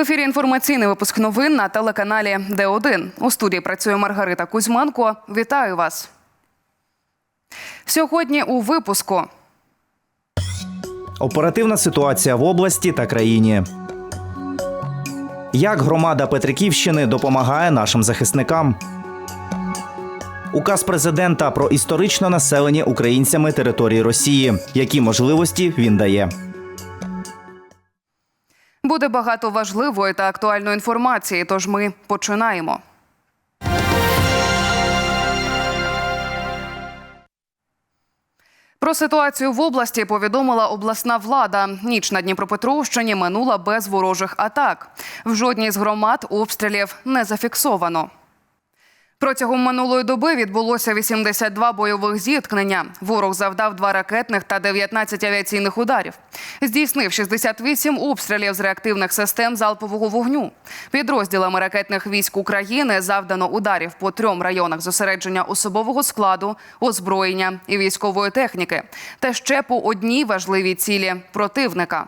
ефірі інформаційний випуск новин на телеканалі Д1. У студії працює Маргарита Кузьменко. Вітаю вас. Сьогодні у випуску. Оперативна ситуація в області та країні. Як громада Петриківщини допомагає нашим захисникам? Указ президента про історичне населення українцями території Росії. Які можливості він дає? Буде багато важливої та актуальної інформації. Тож ми починаємо. Про ситуацію в області повідомила обласна влада. Ніч на Дніпропетровщині минула без ворожих атак. В жодній з громад обстрілів не зафіксовано. Протягом минулої доби відбулося 82 бойових зіткнення. Ворог завдав два ракетних та 19 авіаційних ударів. Здійснив 68 обстрілів з реактивних систем залпового вогню. Підрозділами ракетних військ України завдано ударів по трьом районах зосередження особового складу, озброєння і військової техніки, та ще по одній важливій цілі противника.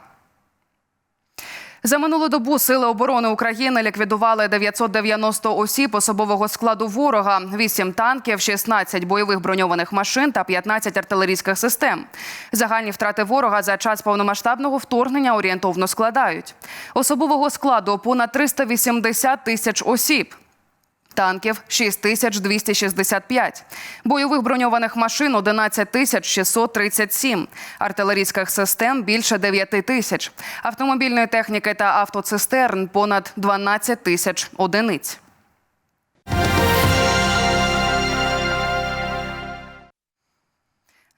За минулу добу Сили оборони України ліквідували 990 осіб особового складу ворога, 8 танків, 16 бойових броньованих машин та 15 артилерійських систем. Загальні втрати ворога за час повномасштабного вторгнення орієнтовно складають особового складу понад 380 тисяч осіб. Танків 6265, бойових броньованих машин 11 тисяч 637, артилерійських систем більше 9 тисяч, автомобільної техніки та автоцистерн понад 12 тисяч одиниць.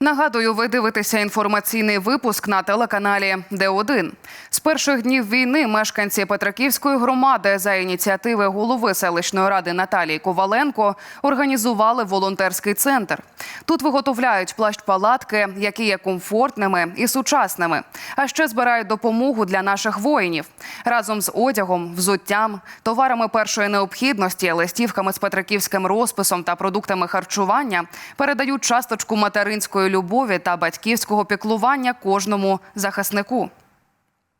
Нагадую, ви дивитеся інформаційний випуск на телеканалі Д1. З перших днів війни мешканці Петриківської громади за ініціативи голови селищної ради Наталії Коваленко організували волонтерський центр. Тут виготовляють плащ-палатки, які є комфортними і сучасними. А ще збирають допомогу для наших воїнів разом з одягом, взуттям, товарами першої необхідності, листівками з петриківським розписом та продуктами харчування передають часточку материнської любові та батьківського піклування кожному захиснику.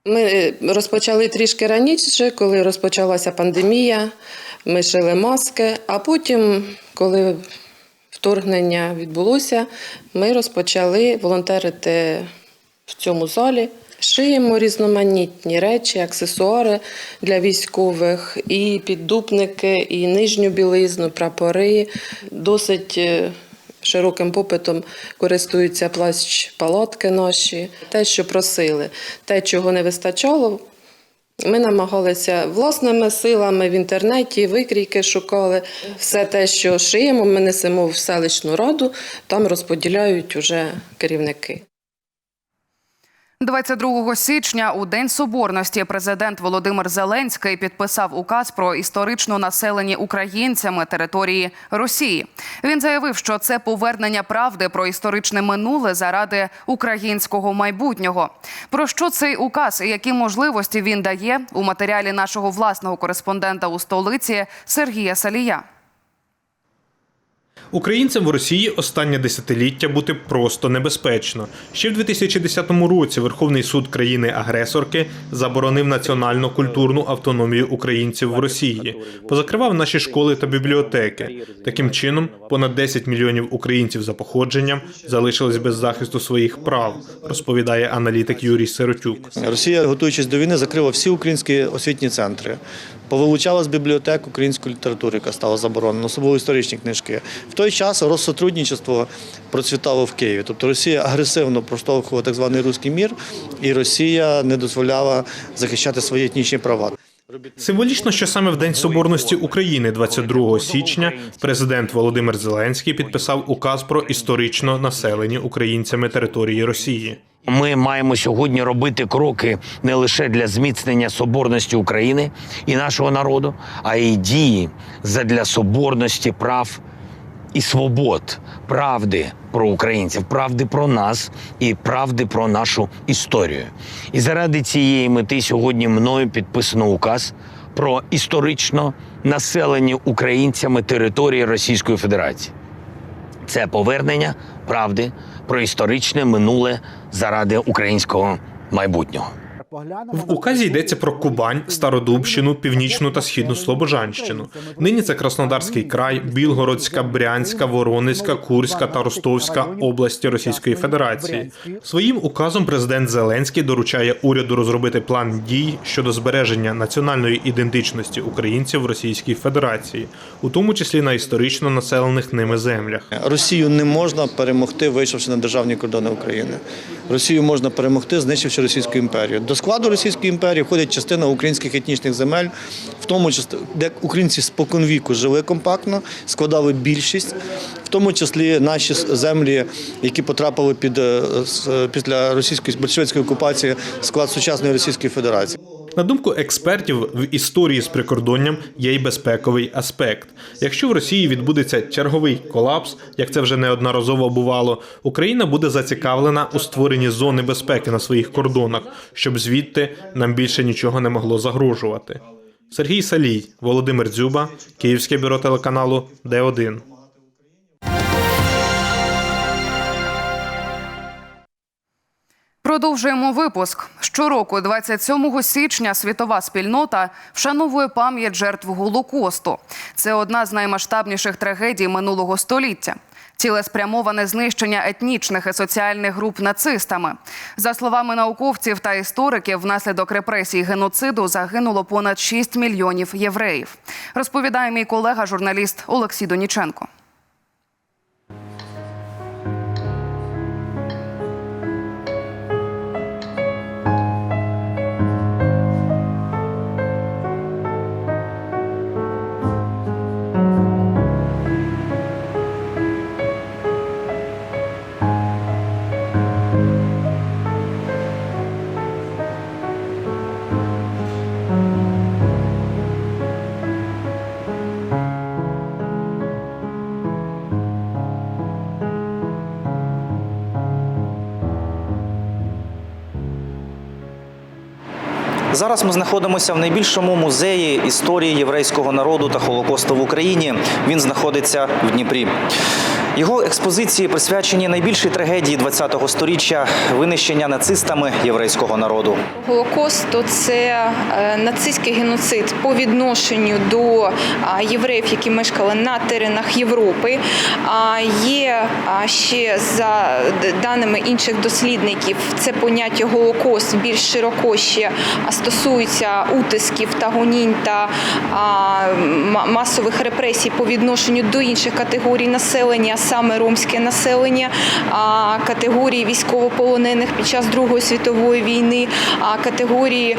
Ми е, розпочали трішки раніше, коли розпочалася пандемія. Ми шили маски, а потім, коли вторгнення відбулося, ми розпочали волонтерити в цьому залі. Шиємо різноманітні речі, аксесуари для військових, і піддупники, і нижню білизну, прапори. Досить е, широким попитом користуються плащ палатки наші. Те, що просили, те, чого не вистачало. Ми намагалися власними силами в інтернеті, викрійки шукали. Все те, що шиємо, ми несемо в селищну раду, там розподіляють уже керівники. 22 січня у День Соборності президент Володимир Зеленський підписав указ про історично населені українцями території Росії. Він заявив, що це повернення правди про історичне минуле заради українського майбутнього. Про що цей указ і які можливості він дає у матеріалі нашого власного кореспондента у столиці Сергія Салія. Українцям в Росії останнє десятиліття бути просто небезпечно. Ще в 2010 році Верховний суд країни-агресорки заборонив національну культурну автономію українців в Росії, позакривав наші школи та бібліотеки. Таким чином, понад 10 мільйонів українців за походженням залишились без захисту своїх прав, розповідає аналітик Юрій Сиротюк. Росія, готуючись до війни, закрила всі українські освітні центри. Повилучала з бібліотек української літератури, яка стала заборонена, особливо історичні книжки. В той час розсотрудничество процвітало в Києві. Тобто Росія агресивно проштовхувала так званий руський мір, і Росія не дозволяла захищати свої етнічні права. Символічно, що саме в День Соборності України, 22 січня, президент Володимир Зеленський підписав указ про історично населені українцями території Росії. Ми маємо сьогодні робити кроки не лише для зміцнення соборності України і нашого народу, а й дії задля соборності прав і свобод, правди про українців, правди про нас і правди про нашу історію. І заради цієї мети сьогодні мною підписано указ про історично населені українцями території Російської Федерації. Це повернення правди про історичне минуле заради українського майбутнього. В указі йдеться про Кубань, Стародубщину, Північну та Східну Слобожанщину. Нині це Краснодарський край, Білгородська, Брянська, Воронезька, Курська та Ростовська області Російської Федерації. Своїм указом президент Зеленський доручає уряду розробити план дій щодо збереження національної ідентичності українців в Російській Федерації, у тому числі на історично населених ними землях. Росію не можна перемогти, вийшовши на державні кордони України. Росію можна перемогти, знищивши Російську імперію. Складу Російської імперії входить частина українських етнічних земель, в тому числі, де українці споконвіку жили компактно, складали більшість, в тому числі наші землі, які потрапили під е, після російської большевицької окупації склад сучасної Російської Федерації. На думку експертів, в історії з прикордонням є й безпековий аспект. Якщо в Росії відбудеться черговий колапс, як це вже неодноразово бувало, Україна буде зацікавлена у створенні зони безпеки на своїх кордонах, щоб звідти нам більше нічого не могло загрожувати. Сергій Салій, Володимир Дзюба, Київське бюро телеканалу Д1. Продовжуємо випуск. Щороку, 27 січня, світова спільнота вшановує пам'ять жертв Голокосту. Це одна з наймасштабніших трагедій минулого століття. Цілеспрямоване знищення етнічних і соціальних груп нацистами. За словами науковців та істориків, внаслідок репресій геноциду загинуло понад 6 мільйонів євреїв. Розповідає мій колега, журналіст Олексій Доніченко. Зараз ми знаходимося в найбільшому музеї історії єврейського народу та Холокосту в Україні. Він знаходиться в Дніпрі. Його експозиції присвячені найбільшій трагедії ХХ століття винищення нацистами єврейського народу. Голокост це е, нацистський геноцид по відношенню до євреїв, які мешкали на теренах Європи. Є ще за даними інших дослідників, це поняття Голокост більш широко ще стосується утисків та гонінь та масових репресій по відношенню до інших категорій населення, саме ромське населення, категорії військовополонених під час Другої світової війни, категорії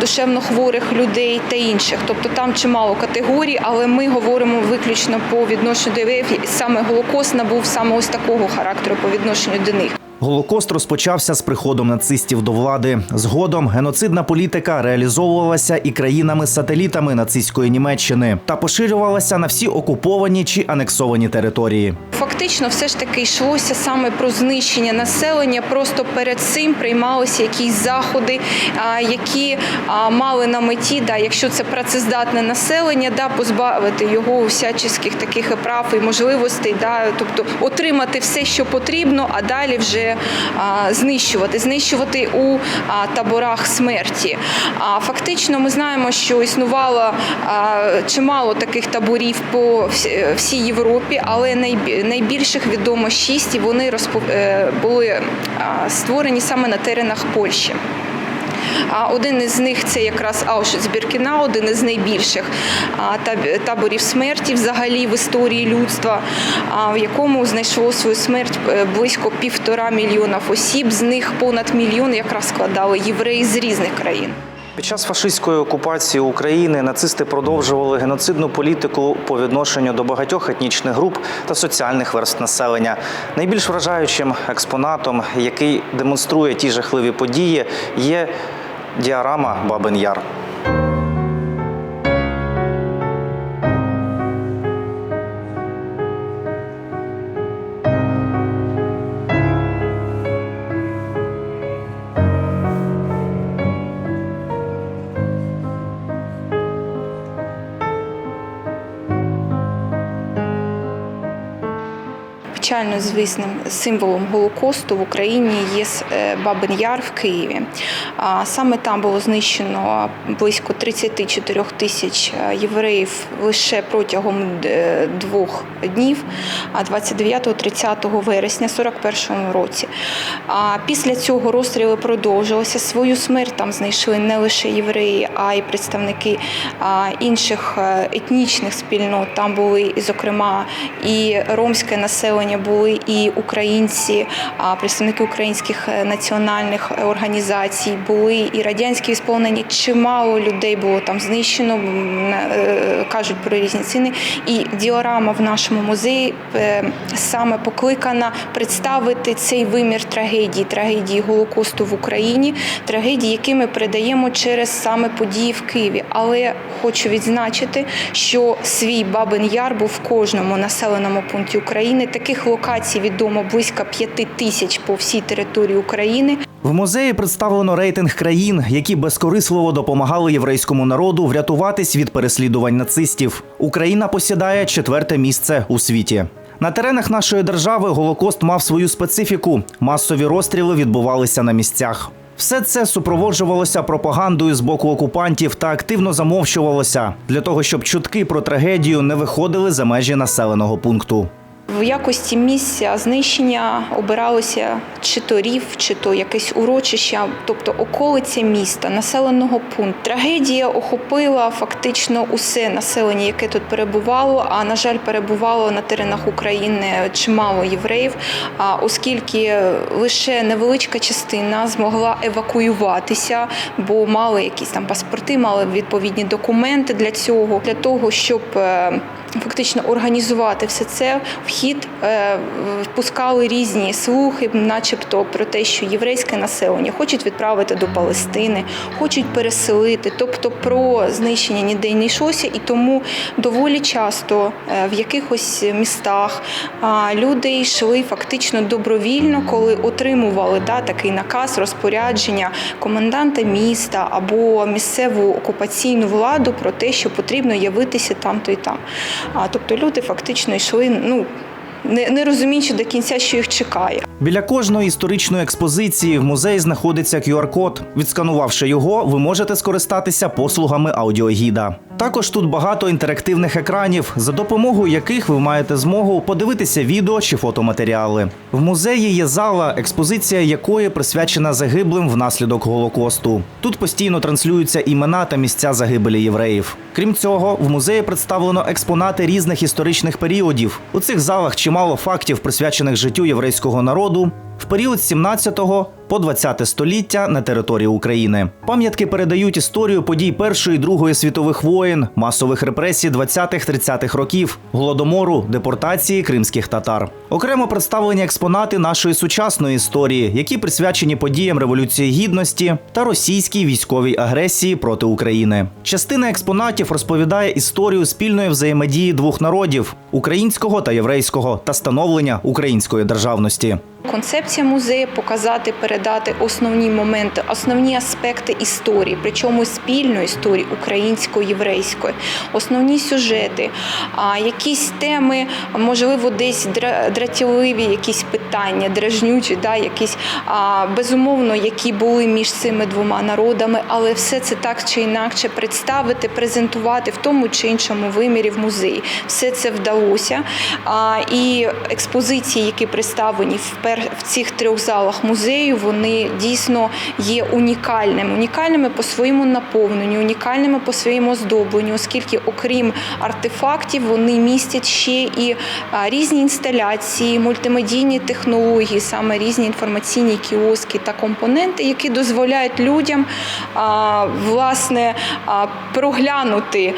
душевно хворих людей та інших. Тобто там чимало категорій, але ми говоримо виключно по відношенню до євреїв. Саме Голокост набув саме ось такого характеру по відношенню до них. Голокост розпочався з приходом нацистів до влади. Згодом геноцидна політика реалізовувалася і країнами-сателітами нацистської Німеччини та поширювалася на всі окуповані чи анексовані території. Фактично, все ж таки йшлося саме про знищення населення. Просто перед цим приймалися якісь заходи, які мали на меті, да, якщо це працездатне населення, да, позбавити його всяческих таких прав і можливостей, да, тобто отримати все, що потрібно, а далі вже а, знищувати, знищувати у таборах смерті. А фактично, ми знаємо, що існувало чимало таких таборів по всій Європі, але найбі- найбільших відомо шість, і вони е, були створені саме на теренах Польщі. А один із них це якраз Аушвіц-Біркінау, один із найбільших таборів смерті взагалі в історії людства, в якому знайшло свою смерть е, близько півтора мільйонів осіб. З них понад мільйон якраз складали євреї з різних країн. Під час фашистської окупації України нацисти продовжували геноцидну політику по відношенню до багатьох етнічних груп та соціальних верств населення. Найбільш вражаючим експонатом, який демонструє ті жахливі події, є діарама Бабин Яр. Навчально звісним символом Голокосту в Україні є е, Бабин Яр в Києві. Саме там було знищено близько 34 тисяч е, євреїв лише протягом е, двох днів, 29-30 вересня 41 році. Після цього розстріли продовжилися. Свою смерть там знайшли не лише євреї, а й представники інших етнічних спільнот. Там були, зокрема, і ромське населення, були і українці, представники українських е, національних організацій, були і радянські сповнені. Чимало людей було там знищено, е, кажуть про різні ціни. І діорама в нашому музеї е, саме покликана представити цей вимір трагедії, трагедії Голокосту в Україні, трагедії, які ми передаємо через саме події в Києві. Але хочу відзначити, що свій Бабин Яр був в кожному населеному пункті України. Таких локацій відомо близько п'яти тисяч по всій території України. В музеї представлено рейтинг країн, які безкорисливо допомагали єврейському народу врятуватись від переслідувань нацистів. Україна посідає четверте місце у світі. На теренах нашої держави Голокост мав свою специфіку. Масові розстріли відбувалися на місцях. Все це супроводжувалося пропагандою з боку окупантів та активно замовчувалося для того, щоб чутки про трагедію не виходили за межі населеного пункту. В якості місця знищення обиралося чи то рів, чи то якесь урочище, тобто околиця міста, населеного пункту. Трагедія охопила фактично усе населення, яке тут перебувало. А на жаль, перебувало на теренах України чимало євреїв, а оскільки лише невеличка частина змогла евакуюватися, бо мали якісь там паспорти, мали відповідні документи для цього, для того, щоб е, фактично організувати все це. Вхід е, впускали різні слухи, начебто про те, що єврейське населення хочуть відправити до Палестини, хочуть переселити. Тобто про знищення ніде не йшлося, і тому доволі часто е, в якихось містах люди йшли фактично добровільно, коли отримували да, такий наказ розпорядження коменданта міста або місцеву окупаційну владу про те, що потрібно явитися там-то і там. А, тобто люди фактично йшли, ну не, не розуміючи до кінця, що їх чекає. Біля кожної історичної експозиції в музеї знаходиться QR-код. Відсканувавши його, ви можете скористатися послугами аудіогіда. Також тут багато інтерактивних екранів, за допомогою яких ви маєте змогу подивитися відео чи фотоматеріали. В музеї є зала, експозиція якої присвячена загиблим внаслідок голокосту. Тут постійно транслюються імена та місця загибелі євреїв. Крім цього, в музеї представлено експонати різних історичних періодів. У цих залах чимало фактів, присвячених життю єврейського народу в період з 17 по 20 століття на території України. Пам'ятки передають історію подій Першої і Другої світових воєн, масових репресій 20-30-х років, голодомору, депортації кримських татар. Окремо представлені експонати нашої сучасної історії, які присвячені подіям Революції Гідності та російській військовій агресії проти України. Частина експонатів розповідає історію спільної взаємодії двох народів українського та єврейського та становлення української державності. Концепція музею показати, передати основні моменти, основні аспекти історії, причому спільної історії української, єврейської, основні сюжети, якісь теми, можливо, десь дратівливі, якісь питання, дражнючі, да, якісь безумовно, які були між цими двома народами, але все це так чи інакше представити, презентувати в тому чи іншому вимірі в музеї. Все це вдалося. І експозиції, які представлені в цих трьох залах музею, вони дійсно є унікальними, унікальними по своєму наповненню, унікальними по своєму оздобленню, оскільки, окрім артефактів, вони містять ще і різні інсталяції, мультимедійні технології, саме різні інформаційні кіоски та компоненти, які дозволяють людям власне проглянути,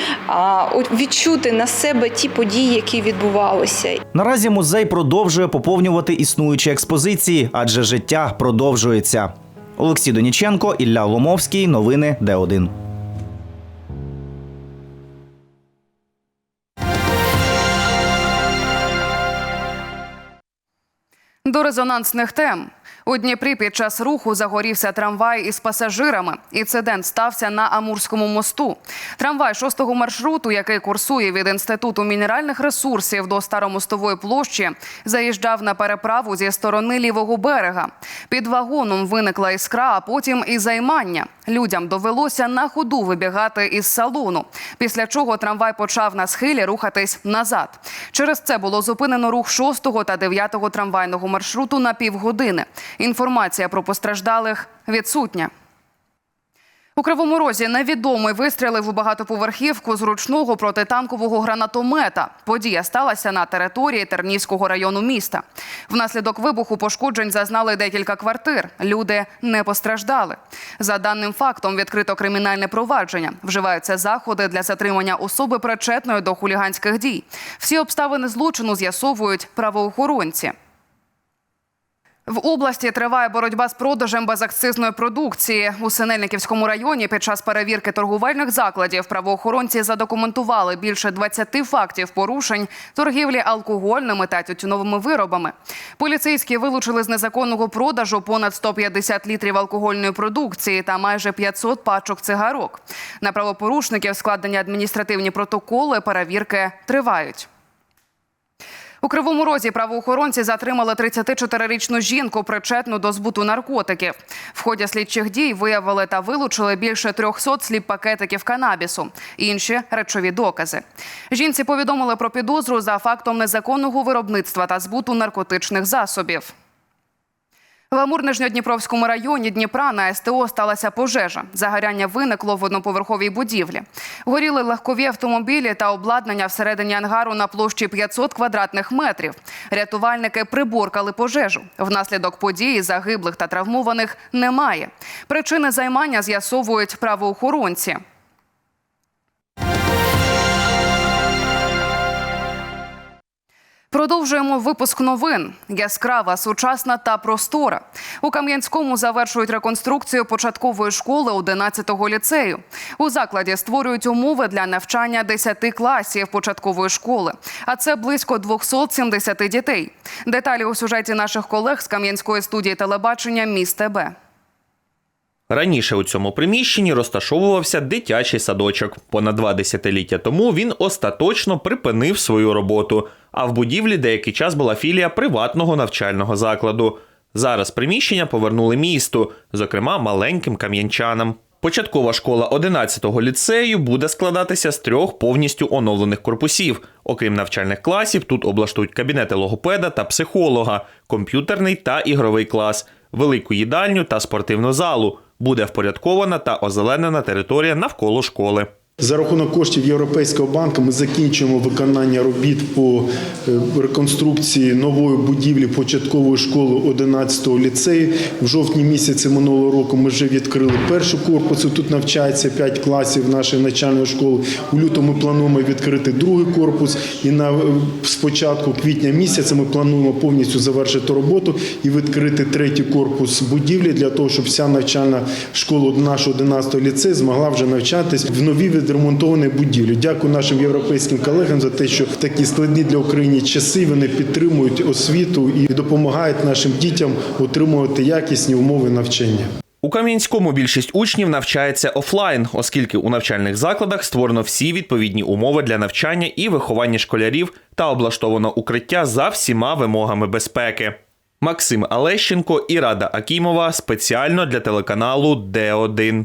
відчути на себе ті події, які відбувалися. Наразі музей продовжує поповнювати існуючі експозиції, адже життя продовжується. Олексій Доніченко, Ілля Ломовський. Новини Д1. До резонансних тем. У Дніпрі під час руху загорівся трамвай із пасажирами. Інцидент стався на Амурському мосту. Трамвай шостого маршруту, який курсує від інституту мінеральних ресурсів до старомостової площі, заїжджав на переправу зі сторони лівого берега. Під вагоном виникла іскра, а потім і займання. Людям довелося на ходу вибігати із салону. Після чого трамвай почав на схилі рухатись назад. Через це було зупинено рух 6 та 9 трамвайного маршруту на півгодини. Інформація про постраждалих відсутня. У Кривому Розі невідомий вистрілив у багатоповерхівку з ручного протитанкового гранатомета. Подія сталася на території Тернівського району міста. Внаслідок вибуху пошкоджень зазнали декілька квартир. Люди не постраждали. За даним фактом відкрито кримінальне провадження. Вживаються заходи для затримання особи причетної до хуліганських дій. Всі обставини злочину з'ясовують правоохоронці. В області триває боротьба з продажем безакцизної продукції. У Синельниківському районі під час перевірки торгувальних закладів правоохоронці задокументували більше 20 фактів порушень торгівлі алкогольними та тютюновими виробами. Поліцейські вилучили з незаконного продажу понад 150 літрів алкогольної продукції та майже 500 пачок цигарок. На правопорушників складені адміністративні протоколи. Перевірки тривають. У Кривому Розі правоохоронці затримали 34-річну жінку, причетну до збуту наркотиків. В ході слідчих дій виявили та вилучили більше 300 сліп-пакетиків канабісу, інші речові докази. Жінці повідомили про підозру за фактом незаконного виробництва та збуту наркотичних засобів. В Амур-Нижньодніпровському районі Дніпра на СТО сталася пожежа. Загоряння виникло в одноповерховій будівлі. Горіли легкові автомобілі та обладнання всередині ангару на площі 500 квадратних метрів. Рятувальники приборкали пожежу. Внаслідок події загиблих та травмованих немає. Причини займання з'ясовують правоохоронці. Продовжуємо випуск новин. Яскрава, сучасна та простора. У Кам'янському завершують реконструкцію початкової школи 11-го ліцею. У закладі створюють умови для навчання 10 класів початкової школи. А це близько 270 дітей. Деталі у сюжеті наших колег з Кам'янської студії телебачення «Міст ТБ». Раніше у цьому приміщенні розташовувався дитячий садочок. Понад два десятиліття тому він остаточно припинив свою роботу. А в будівлі деякий час була філія приватного навчального закладу. Зараз приміщення повернули місту, зокрема маленьким кам'янчанам. Початкова школа 11-го ліцею буде складатися з трьох повністю оновлених корпусів. Окрім навчальних класів, тут облаштують кабінети логопеда та психолога, комп'ютерний та ігровий клас, велику їдальню та спортивну залу. Буде впорядкована та озеленена територія навколо школи. За рахунок коштів Європейського банку ми закінчуємо виконання робіт по е, реконструкції нової будівлі початкової школи 11-го ліцею. В жовтні місяці минулого року ми вже відкрили перший корпус. і Тут навчається 5 класів нашої навчальної школи. У лютому ми плануємо відкрити другий корпус. І на е, спочатку квітня місяця ми плануємо повністю завершити роботу і відкрити третій корпус будівлі для того, щоб вся навчальна школа нашого 11-го ліцею змогла вже навчатись в новій відремонтованій будівлі. Дякую нашим європейським колегам за те, що в такі складні для України часи вони підтримують освіту і допомагають нашим дітям отримувати якісні умови навчання. У Кам'янському більшість учнів навчається офлайн, оскільки у навчальних закладах створено всі відповідні умови для навчання і виховання школярів та облаштовано укриття за всіма вимогами безпеки. Максим Алещенко і Рада Акімова спеціально для телеканалу Д1.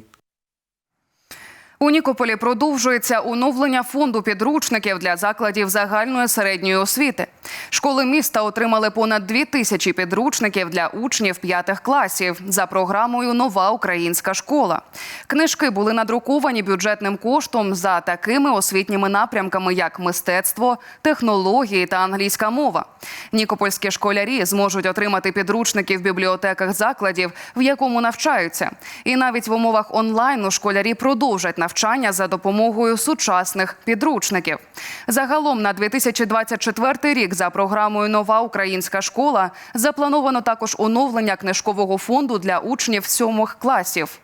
У Нікополі продовжується оновлення фонду підручників для закладів загальної середньої освіти. Школи міста отримали понад дві тисячі підручників для учнів п'ятих класів за програмою Нова українська школа. Книжки були надруковані бюджетним коштом за такими освітніми напрямками, як мистецтво, технології та англійська мова. Нікопольські школярі зможуть отримати підручники в бібліотеках закладів, в якому навчаються. І навіть в умовах онлайну школярі продовжать навчання за допомогою сучасних підручників. Загалом на 2024 рік за програмою Нова українська школа заплановано також оновлення книжкового фонду для учнів сьомих класів.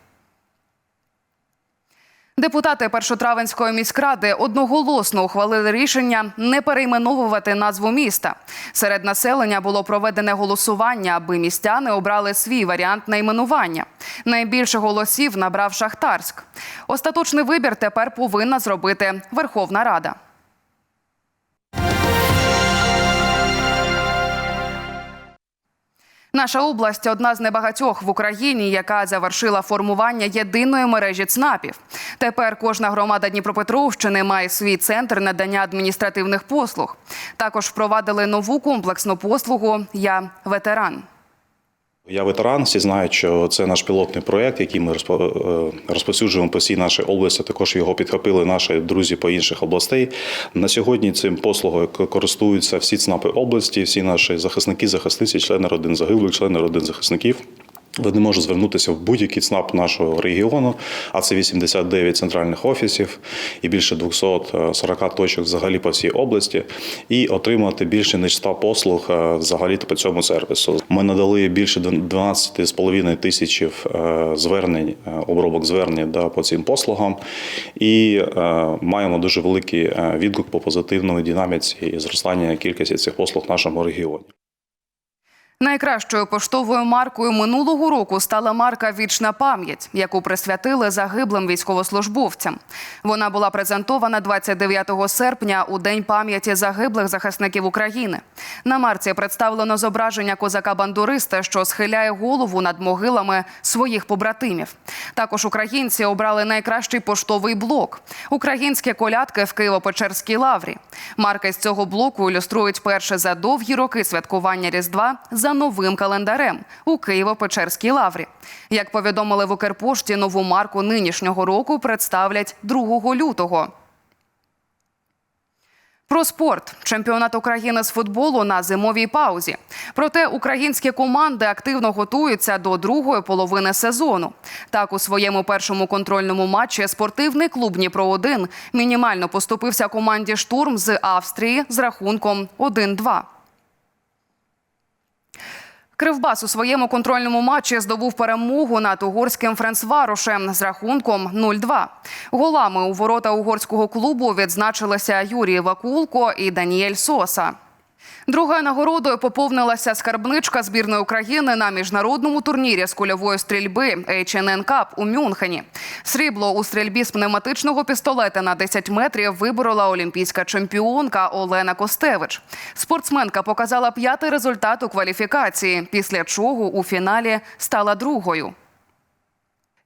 Депутати першотравенської міськради одноголосно ухвалили рішення не перейменовувати назву міста. Серед населення було проведене голосування, аби містяни обрали свій варіант найменування. Найбільше голосів набрав Шахтарськ. Остаточний вибір тепер повинна зробити Верховна Рада. Наша область одна з небагатьох в Україні, яка завершила формування єдиної мережі ЦНАПів. Тепер кожна громада Дніпропетровщини має свій центр надання адміністративних послуг. Також впровадили нову комплексну послугу Я ветеран. Я ветеран, всі знають, що це наш пілотний проєкт, який ми е, розповсюджуємо по всій нашій області. Також його підхопили наші друзі по інших областей. На сьогодні цим послугою користуються всі ЦНАПи області, всі наші захисники, захисниці, члени родин загиблих, члени родин захисників. Вони можуть звернутися в будь-який ЦНАП нашого регіону, а це 89 центральних офісів і більше 240 точок взагалі по всій області, і отримати більше ніж 100 послуг е, взагалі по цьому сервісу. Ми надали більше 12,5 тисяч е, звернень, е, обробок звернень да, по цим послугам, і маємо дуже великий відгук по позитивної динаміці і зростання кількості цих послуг в нашому регіоні. Найкращою поштовою маркою минулого року стала марка Вічна пам'ять, яку присвятили загиблим військовослужбовцям. Вона була презентована 29 серпня у День пам'яті загиблих захисників України. На марці представлено зображення козака-бандуриста, що схиляє голову над могилами своїх побратимів. Також українці обрали найкращий поштовий блок українські колядки в Києво-Печерській лаврі. Марки з цього блоку ілюструють перше за довгі роки святкування Різдва за новим календарем у Києво-Печерській лаврі. Як повідомили в Укрпошті, нову марку нинішнього року представлять 2 лютого. Про спорт чемпіонат України з футболу на зимовій паузі. Проте українські команди активно готуються до другої половини сезону. Так, у своєму першому контрольному матчі спортивний клуб Дніпро 1 мінімально поступився команді Штурм з Австрії з рахунком 1-2. Кривбас у своєму контрольному матчі здобув перемогу над угорським Френсварошем з рахунком 0-2. Голами у ворота угорського клубу відзначилися Юрій Вакулко і Даніель Соса. Другою нагородою поповнилася скарбничка збірної України на міжнародному турнірі з кульової стрільби H&N Cup у Мюнхені. Срібло у стрільбі з пневматичного пістолета на 10 метрів виборола олімпійська чемпіонка Олена Костевич. Спортсменка показала п'ятий результат у кваліфікації, після чого у фіналі стала другою.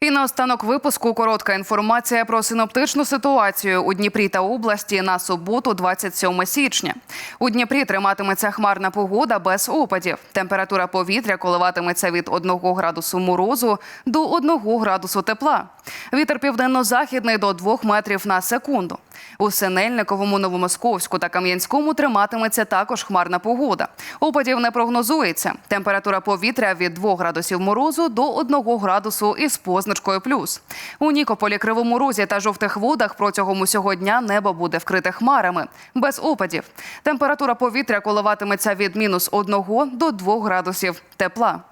І на останок випуску коротка інформація про синоптичну ситуацію у Дніпрі та області на суботу, 27 січня. У Дніпрі триматиметься хмарна погода без опадів. Температура повітря коливатиметься від 1 градусу морозу до 1 градусу тепла. Вітер південно-західний до 2 метрів на секунду. У Синельниковому, Новомосковську та Кам'янському триматиметься також хмарна погода. Опадів не прогнозується. Температура повітря від 2 градусів морозу до 1 градусу із позначкою плюс. У Нікополі, Кривому Розі та жовтих водах протягом усього дня небо буде вкрите хмарами без опадів. Температура повітря коливатиметься від мінус 1 до 2 градусів тепла.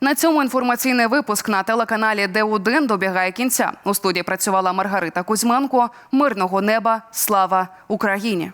На цьому інформаційний випуск на телеканалі Д1 добігає кінця. У студії працювала Маргарита Кузьменко. Мирного неба, слава Україні!